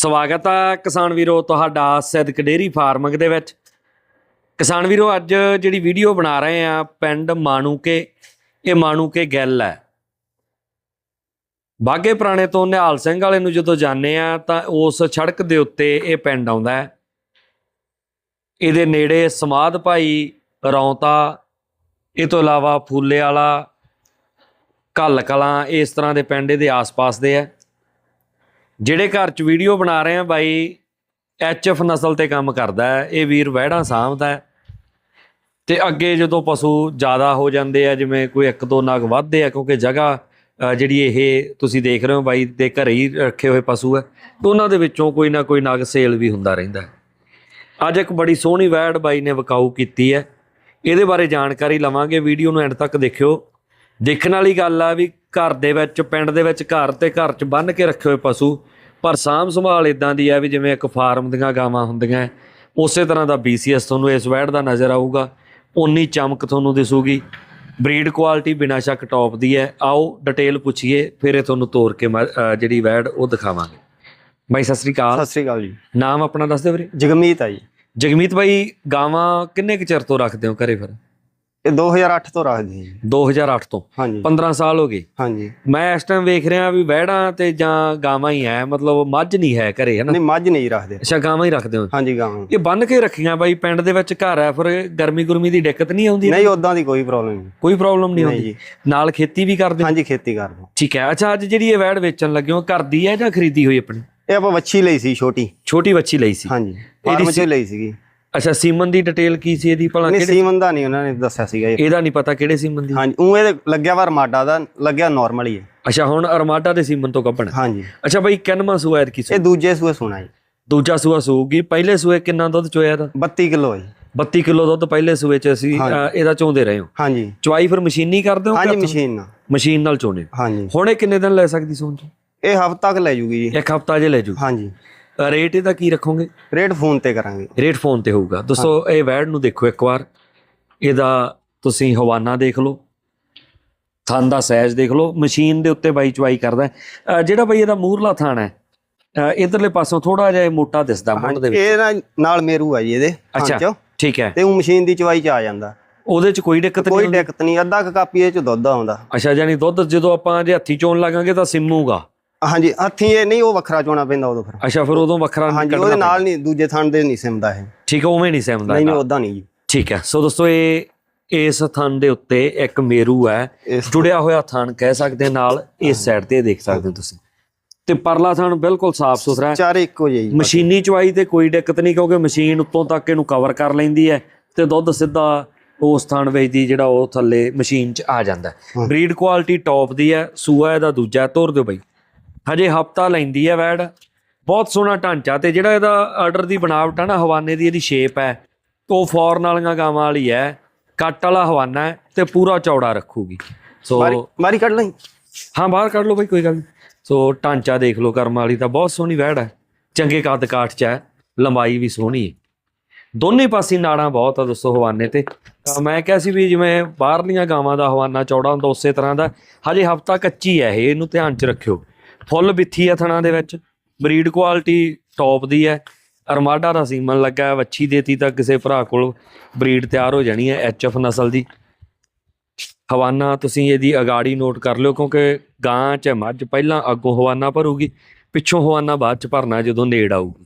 ਸਵਾਗਤ ਹੈ ਕਿਸਾਨ ਵੀਰੋ, ਤੁਹਾਡਾ ਸਿੱਧਕ ਡੇਰੀ ਫਾਰਮਿੰਗ ਦੇ ਵਿੱਚ। ਕਿਸਾਨ ਵੀਰੋ, ਅੱਜ ਜਿਹੜੀ ਵੀਡੀਓ ਬਣਾ ਰਹੇ ਆ ਪਿੰਡ ਮਾਣੂਕੇ, ਇਹ ਮਾਣੂਕੇ ਗੱਲ ਹੈ। ਬਾਗੇ ਪੁਰਾਣੇ ਤੋਂ ਨਿਹਾਲ ਸਿੰਘ ਵਾਲੇ ਨੂੰ ਜਦੋਂ ਜਾਂਦੇ ਆ, ਤਾਂ ਉਸ ਸੜਕ ਦੇ ਉੱਤੇ ਇਹ ਪਿੰਡ ਆਉਂਦਾ ਹੈ। ਇਹਦੇ ਨੇੜੇ ਸਮਾਧ ਭਾਈ ਰੌਂਤਾ, ਇਹ ਤੋਂ ਇਲਾਵਾ ਫੂਲੇ ਵਾਲਾ ਕੱਲ ਕਲਾਂ, ਇਸ ਤਰ੍ਹਾਂ ਦੇ ਪਿੰਡ ਇਹਦੇ ਆਸ-ਪਾਸ ਦੇ ਆ। ਜਿਹੜੇ ਘਰ 'ਚ ਵੀਡੀਓ ਬਣਾ ਰਹੇ ਆ ਬਾਈ ਐਚਐਫ ਨਸਲ ਤੇ ਕੰਮ ਕਰਦਾ ਹੈ, ਇਹ ਵੀਰ ਵਹਿੜਾਂ ਸਾਂਭਦਾ ਹੈ। ਤੇ ਅੱਗੇ ਜਦੋਂ ਪਸ਼ੂ ਜ਼ਿਆਦਾ ਹੋ ਜਾਂਦੇ ਆ, ਜਿਵੇਂ ਕੋਈ ਇੱਕ ਦੋ ਨਗ ਵੱਧਦੇ ਆ, ਕਿਉਂਕਿ ਜਗ੍ਹਾ ਜਿਹੜੀ ਇਹ ਤੁਸੀਂ ਦੇਖ ਰਹੇ ਹੋ ਬਾਈ, ਦੇ ਘਰੇ ਹੀ ਰੱਖੇ ਹੋਏ ਪਸ਼ੂ ਹੈ ਤੇ ਉਹਨਾਂ ਦੇ ਵਿੱਚੋਂ ਕੋਈ ਨਾ ਕੋਈ ਨਗ ਸੇਲ ਵੀ ਹੁੰਦਾ ਰਹਿੰਦਾ ਅੱਜ ਇੱਕ ਬੜੀ ਸੋਹਣੀ ਵੈੜ ਬਾਈ ਨੇ ਵਿਕਾਊ ਕੀਤੀ ਹੈ। ਇਹਦੇ ਬਾਰੇ ਜਾਣਕਾਰੀ ਲਵਾਂਗੇ ਵੀਡੀਓ ਨੂੰ ਐਂਡ ਤੱਕ ਦੇਖਿਓ। ਦੇਖਣ ਵਾਲੀ ਗੱਲ ਆ ਵੀ ਘਰ ਦੇ ਵਿੱਚ ਪਿੰਡ ਦੇ ਵਿੱਚ ਘਰ ਤੇ ਘਰ 'ਚ ਬੰਨ ਕੇ ਰੱਖੇ ਹੋਏ ਪਸ਼ੂ ਪਰ ਸਾਂਭ ਸੰਭਾਲ ਇਦਾਂ ਦੀ ਆ ਵੀ ਜਿਵੇਂ ਇੱਕ ਫਾਰਮ ਦੀਆਂ ਗਾਵਾਂ ਹੁੰਦੀਆਂ ਉਸੇ ਤਰ੍ਹਾਂ ਦਾ BCS ਤੁਹਾਨੂੰ ਇਸ ਵੈੜ ਦਾ ਨਜ਼ਰ ਆਊਗਾ ਉਨੀ ਚਮਕ ਤੁਹਾਨੂੰ ਦਿਸੂਗੀ। ਬਰੀਡ ਕੁਆਲਿਟੀ ਬਿਨਾਂ ਸ਼ੱਕ ਟੌਪ ਦੀ ਹੈ। ਆਓ ਡਿਟੇਲ ਪੁੱਛੀਏ ਫਿਰ ਇਹ ਤੁਹਾਨੂੰ ਤੋਰ ਕੇ ਜਿਹੜੀ ਵੈੜ ਉਹ ਦਿਖਾਵਾਂਗੇ। ਬਾਈ ਸਤਿ ਸ੍ਰੀ ਅਕਾਲ। ਸਤਿ ਸ੍ਰੀ ਅਕਾਲ ਜੀ। ਨਾਮ ਆਪਣਾ ਦੱਸ ਦਿਓ ਵੀਰੇ। ਜਗਮੀਤ ਆ ਜੀ। ਜਗਮੀਤ ਬਾਈ ਗਾਵਾਂ ਕਿੰਨੇ ਕੁ ਚਿਰ ਤੋਂ ਰੱਖਦੇ ਹੋ ਘਰੇ ਫਿਰ? ਇਹ 2008 ਤੋਂ ਰੱਖਦੇ ਜੀ। 2008 ਤੋਂ? ਹਾਂਜੀ। 15 ਸਾਲ ਹੋ ਗਏ? ਹਾਂਜੀ। ਮੈਂ ਇਸ ਟਾਈਮ ਵੇਖ ਰਿਹਾ ਵੀ ਵਹਿੜਾਂ ਤੇ ਜਾਂ ਗਾਵਾਂ ਹੀ ਐ ਮਤਲਬ ਮੱਝ ਨਹੀਂ ਹੈ ਘਰੇ ਹਨਾ ਨਹੀਂ ਮੱਝ ਨਹੀਂ ਰੱਖਦੇ। ਅੱਛਾ ਗਾਵਾਂ ਹੀ ਰੱਖਦੇ ਹੋ? ਹਾਂਜੀ ਗਾਵਾਂ। ਇਹ ਬੰਨ ਕੇ ਰੱਖੀਆਂ ਬਾਈ ਪਿੰਡ ਦੇ ਵਿੱਚ ਘਰ ਹੈ ਫਿਰ ਗਰਮੀ ਗੁਰਮੀ ਦੀ ਦਿੱਕਤ ਨਹੀਂ ਆਉਂਦੀ? ਨਹੀਂ ਉਦਾਂ ਦੀ ਕੋਈ ਪ੍ਰੋਬਲਮ ਨਹੀਂ। ਕੋਈ ਪ੍ਰੋਬਲਮ ਨਹੀਂ ਆਉਂਦੀ? ਨਾਲ ਖੇਤੀ ਵੀ ਕਰਦੇ ਹੋ? ਹਾਂਜੀ ਖੇਤੀ ਕਰਦੇ ਠੀਕ ਹੈ। ਅੱਛਾ ਅੱਜ ਜਿਹੜੀ ਇਹ ਵਹਿੜ ਵੇਚਣ ਲੱਗੇ ਹੋ ਘਰ ਦੀ ਹੈ ਜਾਂ ਖਰੀਦੀ ਹੋਈ ਆਪਣੀ? ਇਹ ਆਪਾਂ ਵੱਛੀ ਲਈ ਸੀ ਛੋਟੀ। ਛੋਟੀ ਬੱਚੀ ਲਈ ਸੀ। ਹਾਂਜੀ। ਫਾਰਮ ਚ ਲਈ ਸੀਗੀ। ਅੱਛਾ ਸੀਮਨ ਦੀ ਡਿਟੇਲ ਕੀ ਸੀ ਇਹਦੀ ਭਲਾ? ਨਹੀਂ ਕਿਹੜੇ ਸੀਮਨ ਦਾ ਨਹੀਂ ਉਹਨਾਂ ਨੇ ਦੱਸਿਆ ਸੀਗਾ ਇਹ। ਇਹਦਾ ਨਹੀਂ ਪਤਾ ਕਿਹੜੇ ਸੀਮਨ ਦੀ? ਹਾਂਜੀ ਉਹ ਇਹਦੇ ਲੱਗਿਆ ਵਾ ਰਮਾਡਾ ਦਾ ਲੱਗਿਆ ਨਾਰਮਲ ਹੀ ਹੈ। ਅੱਛਾ ਹੁਣ ਅਰਮਾਡਾ ਦੇ ਸੀਮਨ ਤੋਂ ਕੱਢਣਾ ਹਾਂਜੀ। ਅੱਛਾ ਬਾਈ ਕਿੰਨਵਾਂ ਸੂਆ ਐਤਕੀ ਸੂ? ਇਹ ਦੂਜੇ ਸੂਏ ਸੁਣਾ ਜੀ। ਦੂਜਾ ਸੂਆ ਸੂਗੀ। ਪਹਿਲੇ ਸੂਏ ਕਿੰਨਾ ਦੁੱਧ ਚੋਇਆ ਇਹਦਾ? 32 ਕਿਲੋ ਜੀ। 32 ਕਿਲੋ ਦੁੱਧ ਪਹਿਲੇ ਸੂਏ ਚ ਅਸੀਂ ਇਹਦਾ ਚੋਂਦੇ ਰਹੇ ਹਾਂ। ਹਾਂਜੀ। ਚਵਾਈ ਫਿਰ ਮਸ਼ੀਨੀ ਕਰਦੇ ਹੋ ਹਾਂਜੀ ਮਸ਼ੀਨ ਨਾਲ। ਮਸ਼ੀਨ ਨਾਲ ਚੋਣੇ ਹਾਂਜੀ। ਹੁਣ ਇਹ ਕਿੰਨੇ ਦਿਨ ਲੈ ਸਕਦੀ ਸੂਣ ਚ? ਇਹ ਹਫ਼ਤਾ ਤੱਕ ਲੈ ਜੂਗੀ ਜੀ। ਇੱਕ ਹਫਤਾ ਜੇ ਲੈ ਜੂ। ਹਾਂਜੀ। ਰੇਟ ਇਹਦਾ ਕੀ ਰੱਖੋਗੇ? ਰੇਟ ਫੋਨ ਤੇ ਕਰਾਂਗੇ। ਰੇਟ ਫੋਨ ਤੇ ਹੋਊਗਾ। ਦੋਸਤੋ ਇਹ ਵੈੜ ਨੂੰ ਦੇਖੋ ਇੱਕ ਵਾਰ। ਇਹਦਾ ਤੁਸੀਂ ਹਵਾਨਾ ਦੇਖ ਲਓ। ਥਣ ਦਾ ਸਾਈਜ਼ ਦੇਖ ਲਓ। ਮਸ਼ੀਨ ਦੇ ਉੱਤੇ ਬਾਈ ਚਵਾਈ ਕਰਦਾ ਜਿਹੜਾ ਬਾਈ ਇਹਦਾ ਮੂਰਲਾ ਥਣ ਹੈ ਇਧਰਲੇ ਪਾਸੋਂ ਥੋੜਾ ਜਿਹਾ ਇਹ ਮੋਟਾ ਦਿਸਦਾ ਮੁੱਢ ਦੇ ਵਿੱਚ। ਇਹ ਨਾਲ- ਮੇਰੂ ਆ ਜੀ ਇਹਦੇ ਅੱਛਾ। ਠੀਕ ਹੈ। ਤੇ ਉਹ ਮਸ਼ੀਨ ਦੀ ਚਵਾਈ ਚ ਆ ਜਾਂਦਾ। ਉਹਦੇ ਚ ਕੋਈ ਦਿੱਕਤ ਕੋਈ ਨਹੀਂ ਦਿੱਕਤ ਨਹੀਂ ਅੱਧਾ ਕਾਪੀ ਇਹ ਚ ਦੁੱਧ ਆਉਂਦਾ। ਅੱਛਾ ਜਾਨੀ ਦੁੱਧ ਜਦੋਂ ਆਪਾਂ ਜੇ ਹੱਥੀ ਚੋਣ ਲਾਂਗੇ ਤਾਂ ਸਿੰਮੂਗਾ। ਹਾਂਜੀ ਹੱਥੀਂ ਇਹ ਨਹੀਂ ਉਹ ਵੱਖਰਾ ਚੋਣਾ ਪੈਂਦਾ ਉਦੋਂ ਫਿਰ। ਅੱਛਾ ਫਿਰ ਉਦੋਂ ਵੱਖਰਾ ਹਾਂਜੀ ਕੱਢਣਾ ਉਹਦੇ ਨਾਲ ਨਹੀਂ ਦੂਜੇ ਥਣ ਦੇ ਨਹੀਂ ਸਿਮਦਾ ਇਹ। ਠੀਕ ਹੈ ਉਵੇਂ ਨਹੀਂ ਸਹਿਮਦਾ ਨਹੀਂ ਨਹੀਂ ਉਦਾਂ ਨਹੀਂ ਜੀ। ਠੀਕ ਹੈ ਸੋ ਦੋਸਤੋ ਇਹ ਇਸ ਥਣ ਦੇ ਉੱਤੇ ਇੱਕ ਮੇਰੂ ਹੈ। ਇਸ ਜੁੜਿਆ ਹੋਇਆ ਥਣ ਕਹਿ ਸਕਦੇ ਹਾਂ ਨਾਲ ਇਸ ਸਾਈਡ ਤੇ ਦੇਖ ਸਕਦੇ ਹੋ ਤੁਸੀਂ। ਤੇ ਪਰਲਾ ਥਣ ਬਿਲਕੁਲ ਸਾਫ਼ ਸੁਥਰਾ ਹੈ। ਚਾਰੇ ਇੱਕੋ ਜਿਹੇ ਜੀ। ਮਸ਼ੀਨੀ ਚਵਾਈ ਤੇ ਕੋਈ ਦਿੱਕਤ ਨਹੀਂ ਕਿਉਂਕਿ ਮਸ਼ੀਨ ਉੱਤੋਂ ਤੱਕ ਇਹਨੂੰ ਕਵਰ ਕਰ ਲੈਂਦੀ ਹੈ ਤੇ ਦੁੱਧ ਸਿੱਧਾ ਉਸ ਥਣ ਵਿੱਚ ਦੀ ਜਿਹੜਾ ਉਹ ਥੱਲੇ ਮਸ਼ੀਨ 'ਚ ਆ ਜਾਂਦਾ ਹਾਂ। ਬਰੀਡ ਕੁਆਲਿਟੀ ਟੌਪ ਦੀ ਹੈ ਸੂਆ ਇਹਦਾ ਦੂਜਾ ਤੋਰ ਦਿਓ ਬਈ। ਹਜੇ ਹਫਤਾ ਲੈਂਦੀ ਹੈ ਵੈੜ। ਬਹੁਤ ਸੋਹਣਾ ਢਾਂਚਾ ਤੇ ਜਿਹੜਾ ਇਹਦਾ ਆਰਡਰ ਦੀ ਬਣਾਵਟ ਹੈ ਨਾ ਹਵਾਨੇ ਦੀ ਇਹਦੀ ਸ਼ੇਪ ਹੈ। ਉਹ ਫੌਰਨ ਵਾਲੀਆਂ ਗਾਵਾਂ ਵਾਲੀ ਹੈ। ਕੱਟ ਵਾਲਾ ਹਵਾਨਾ ਹੈ ਤੇ ਪੂਰਾ ਚੌੜਾ ਰੱਖੂਗੀ। ਸੋ ਮਾਰੀ ਮਾਰੀ ਕੱਢ ਲਈ। ਹਾਂ ਬਾਹਰ ਕੱਢ ਲਓ ਬਈ ਕੋਈ ਗੱਲ ਨਹੀਂ। ਸੋ ਢਾਂਚਾ ਦੇਖ ਲਓ ਕਰਮ ਵਾਲੀ ਤਾਂ ਬਹੁਤ ਸੋਹਣੀ ਵਹਿੜ ਹੈ। ਚੰਗੇ ਕੱਦ ਕਾਠ ਚ ਹੈ ਲੰਬਾਈ ਵੀ ਸੋਹਣੀ ਹੈ। ਦੋਨੇ ਪਾਸੇ ਨਾੜਾਂ ਬਹੁਤ ਆ ਦੋਸਤੋ ਹਵਾਨੇ ਤੇ। ਤਾਂ ਮੈਂ ਕਿਹਾ ਸੀ ਵੀ ਜਿਵੇਂ ਬਾਹਰਲੀਆਂ ਗਾਵਾਂ ਦਾ ਹਵਾਨਾ ਚੌੜਾ ਹੁੰਦਾ ਉਸੇ ਤਰ੍ਹਾਂ ਦਾ। ਹਜੇ ਹਫਤਾ ਕੱਚੀ ਹੈ ਇਹ ਇਹਨੂੰ ਧਿਆਨ ਚ ਰੱਖਿਓ। ਫੁੱਲ ਬਿੱਥੀ ਆ ਥਣਾ ਦੇ ਵਿੱਚ। ਬਰੀਡ ਕੁਆਲਿਟੀ ਟੌਪ ਦੀ ਹੈ। ਅਰਮਾਡਾ ਦਾ ਸੀਮਨ ਲੱਗਾ ਵੱਛੀ ਦੇਤੀ ਤਾਂ ਕਿਸੇ ਭਰਾ ਕੋਲ ਬਰੀਡ ਤਿਆਰ ਹੋ ਜਾਣੀ ਹੈ ਐਚਐਫ ਨਸਲ ਦੀ। ਹਵਾਨਾ ਤੁਸੀਂ ਇਹਦੀ ਅਗਾੜੀ ਨੋਟ ਕਰ ਲਿਓ ਕਿਉਂਕਿ ਗਾਂ ਚ ਮੱਝ ਪਹਿਲਾਂ ਅੱਗੋਂ ਹਵਾਨਾ ਭਰੂਗੀ ਪਿੱਛੋਂ ਹਵਾਨਾ ਬਾਅਦ ਚ ਭਰਨਾ ਜਦੋਂ ਨੇੜ ਆਊਗੀ।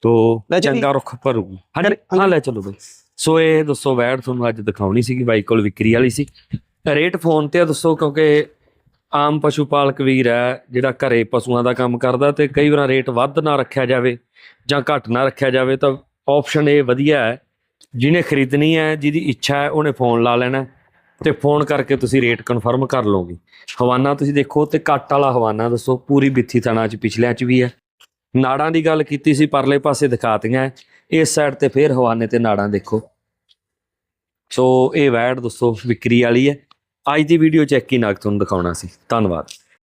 ਤੋ। ਚੰਗਾ ਰੁੱਖ ਭਰੂਗੀ। ਹਾਂਜੀ ਹਾਂ ਲੈ ਚਲੋ ਬਈ। ਸੋ ਇਹ ਦੱਸੋ ਵੈੜ ਤੁਹਾਨੂੰ ਅੱਜ ਦਿਖਾਉਣੀ ਸੀਗੀ ਬਾਈ ਕੋਲ ਵਿਕਰੀ ਵਾਲੀ ਸੀ। ਰੇਟ ਫੋਨ ਤੇ ਆ ਦੱਸੋ ਕਿਉਂਕਿ ਆਮ ਪਸ਼ੂ ਪਾਲਕ ਵੀਰ ਹੈ, ਜਿਹੜਾ ਘਰੇ ਪਸ਼ੂਆਂ ਦਾ ਕੰਮ ਕਰਦਾ ਤੇ ਕਈ ਵਾਰ ਰੇਟ ਵੱਧ ਨਾ ਰੱਖਿਆ ਜਾਵੇ ਜਾਂ ਘੱਟ ਨਾ ਰੱਖਿਆ ਜਾਵੇ ਤਾਂ ਆਪਸ਼ਨ ਇਹ ਵਧੀਆ ਹੈ, ਜਿਹਨੇ ਖਰੀਦਣੀ ਹੈ, ਜਿਹਦੀ ਇੱਛਾ ਹੈ, ਉਹਨੇ ਫੋਨ ਲਾ ਲੈਣਾ ਤੇ ਫੋਨ ਕਰਕੇ ਤੁਸੀਂ ਰੇਟ ਕਨਫਰਮ ਕਰ ਲਓਗੇ। ਹਵਾਨਾ ਤੁਸੀਂ ਦੇਖੋ ਤੇ ਘੱਟ ਵਾਲਾ ਹਵਾਨਾ ਦੱਸੋ, ਪੂਰੀ ਬਿੱਥੀ ਥਣਾ ਚ ਪਿਛਲਿਆਂ ਚ ਵੀ ਹੈ। ਨਾੜਾਂ ਦੀ ਗੱਲ ਕੀਤੀ ਸੀ, ਪਰਲੇ ਪਾਸੇ ਦਿਖਾਤੀਆਂ ਇਸ ਸਾਈਡ ਤੇ ਫੇਰ ਹਵਾਨੇ ਤੇ ਨਾੜਾਂ ਦੇਖੋ। ਸੋ ਇਹ ਵੈਡ ਦੱਸੋ, ਵਿਕਰੀ ਵਾਲੀ ਹੈ। ਅੱਜ ਦੀ ਵੀਡੀਓ ਚੈੱਕ ਹੀ ਨਾਗ ਤੁਹਾਨੂੰ ਦਿਖਾਉਣਾ ਸੀ। ਧੰਨਵਾਦ।